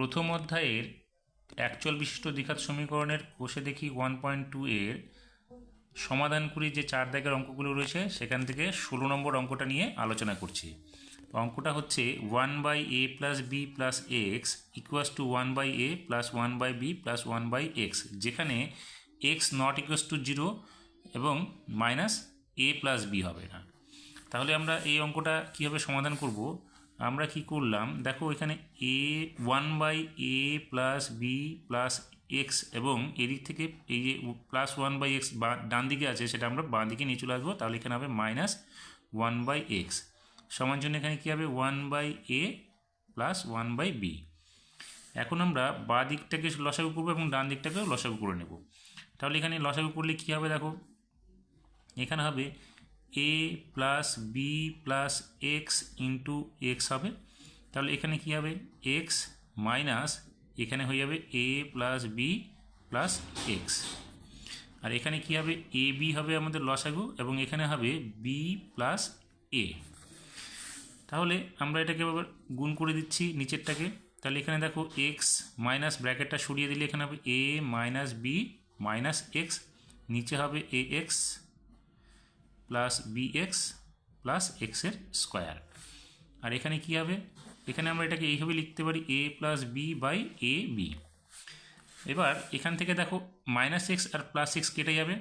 প্রথম অধ্যায়ের একচল বিশিষ্ট দ্বিঘাত সমীকরণের কোষে দেখি ওয়ান পয়েন্ট টু এর সমাধান করি যে চার দাগের অঙ্কগুলো রয়েছে, সেখান থেকে ষোলো নম্বর অঙ্কটা নিয়ে আলোচনা করছি। অঙ্কটা হচ্ছে one by a plus b plus x equals to one by a plus one by b plus one by x যেখানে x not equals to zero এবং মাইনাস এ প্লাস বি হবে না। তাহলে আমরা এই অঙ্কটা কীভাবে সমাধান করব? আমরা কি করলাম? দেখো এখানে a one by a plus b plus x এবং এদিক থেকে এই যে প্লাস ওয়ান বাই এক্স ডান দিকে আছে সেটা আমরা বাঁ দিকে নিয়ে চলে আসব, তাহলে এখানে হবে মাইনাস ওয়ান বাই এক্স সমান জন্য এখানে কী হবে? One by a plus one by b এখন আমরা বাঁ দিকটাকে লসাগু করব এবং ডান দিকটাকেও লসাগু করে নেব। তাহলে এখানে লসাগু করলে কী হবে দেখো? এখানে হবে a plus b plus x into x হবে। তাহলে এখানে কী হবে? এক্স মাইনাস এখানে হয়ে যাবে a plus b plus x আর এখানে কী হবে? এ বি হবে আমাদের লসাগু এবং এখানে হবে বি প্লাস এ তাহলে আমরা এটাকে আবার গুণ করে দিচ্ছি নিচেরটাকে। তাহলে এখানে দেখো এক্স মাইনাস ব্র্যাকেটটা সরিয়ে দিলে এখানে হবে a minus b minus x নিচে হবে a x plus b x plus এক্সের স্কোয়ার আর এখানে কি হবে? এখানে আমরা এটাকে এইভাবে লিখতে পারি a plus b by a b এবার এখান থেকে দেখো মাইনাস এক্স আর প্লাস এক্স কেটে যাবে।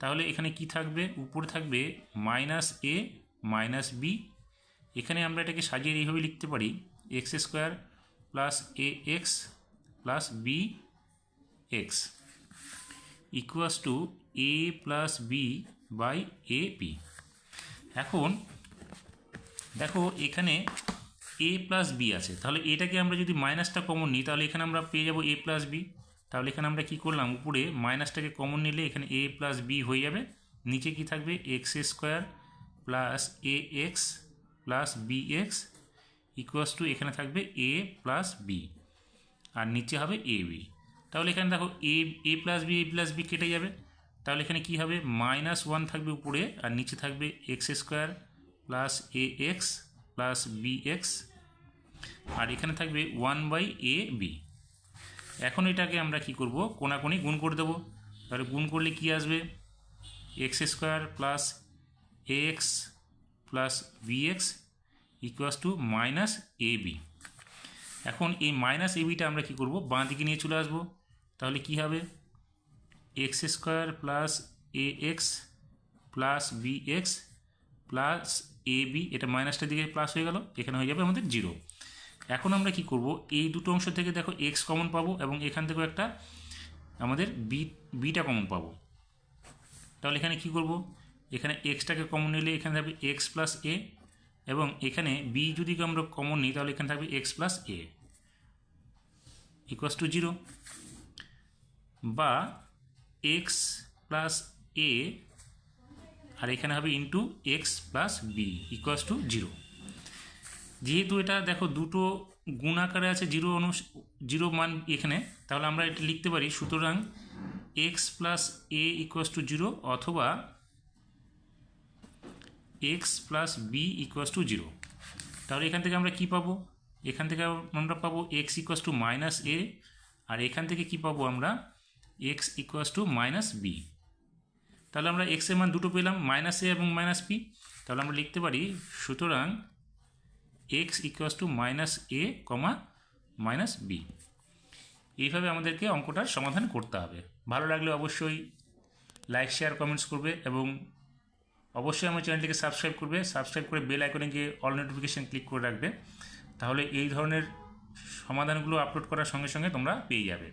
তাহলে এখানে কি থাকবে? উপরে থাকবে মাইনাস এ মাইনাস বি এখানে আমরা এটাকে সাজিয়ে এইভাবে লিখতে পারি x square plus a x plus b x equals to a plus b by a p. এখন দেখো এখানে এ প্লাস বি আছে। তাহলে এটাকে আমরা যদি মাইনাসটা কমন নিই, তাহলে এখানে আমরা পেয়ে যাব এ প্লাস বি। তাহলে এখানে আমরা কি করলাম? উপরে মাইনাসটাকে কমন নিলে এখানে এ প্লাস বি হয়ে যাবে। নিচে কি থাকবে? X square plus a x plus b x equals to এখানে থাকবে এ প্লাস বি। আর নিচে হবে এ বি। তাহলে এখানে দেখো a a plus b, a plus b কেটে যাবে। তাহলে এখানে কি হবে? মাইনাস ওয়ান থাকবে উপরে আর নিচে থাকবে x square plus a x plus b x. আর এখানে থাকবে ওয়ান বাই এ বি। এখন এটাকে আমরা কি করব? কোনাকুনি গুণ করে দেবো। তাহলে গুণ করলে কি আসবে? X square plus a x plus b x equals to minus a b. এখন এই মাইনাস এ বিটা আমরা কী করব? বাঁ দিকে নিয়ে চলে আসব। তাহলে কি হবে? X square plus a x plus b x plus a b, এটা মাইনাসটার দিকে প্লাস হয়ে গেল, এখানে হয়ে যাবে আমাদের জিরো। এখন আমরা কি করব? এই দুটো অংশ থেকে দেখো এক্স কমন পাবো এবং এখান থেকেও একটা আমাদের বি, বিটা কমন পাবো। তাহলে এখানে কি করব? এখানে এক্সটাকে কমন নিলে এখানে থাকবে এক্স প্লাস এ এবং এখানে বি যদি আমরা কমন নিই, তাহলে এখানে থাকবে x plus a. Equals to zero বা এক্স প্লাস এ আর এখানে হবে into x plus b equals to zero যেহেতু এটা দেখো দুটো গুণ আকারে আছে জিরো অনু জিরো মান এখানে, তাহলে আমরা এটা লিখতে পারি, সুতরাং x plus a equals to zero অথবা x plus b equals to zero তাহলে এখান থেকে আমরা কি পাবো? এখান থেকে আমরা পাবো x equals to minus a আর এখান থেকে কি পাবো আমরা? X equals to minus b তাহলে আমরা এক্সের মান দুটো পেলাম মাইনাস এ এবং মাইনাস বি তাহলে আমরা লিখতে পারি, সুতরাং x equals to minus a comma minus b এইভাবে আমাদেরকে অঙ্কটার সমাধান করতে হবে। ভালো লাগলে অবশ্যই লাইক শেয়ার কমেন্টস করবে এবং অবশ্যই আমার চ্যানেলটিকে সাবস্ক্রাইব করবে। সাবস্ক্রাইব করে বেল আইকনে গিয়ে অল নোটিফিকেশান ক্লিক করে রাখবে। তাহলে এই ধরনের সমাধানগুলো আপলোড করার সঙ্গে সঙ্গে তোমরা পেয়ে যাবে।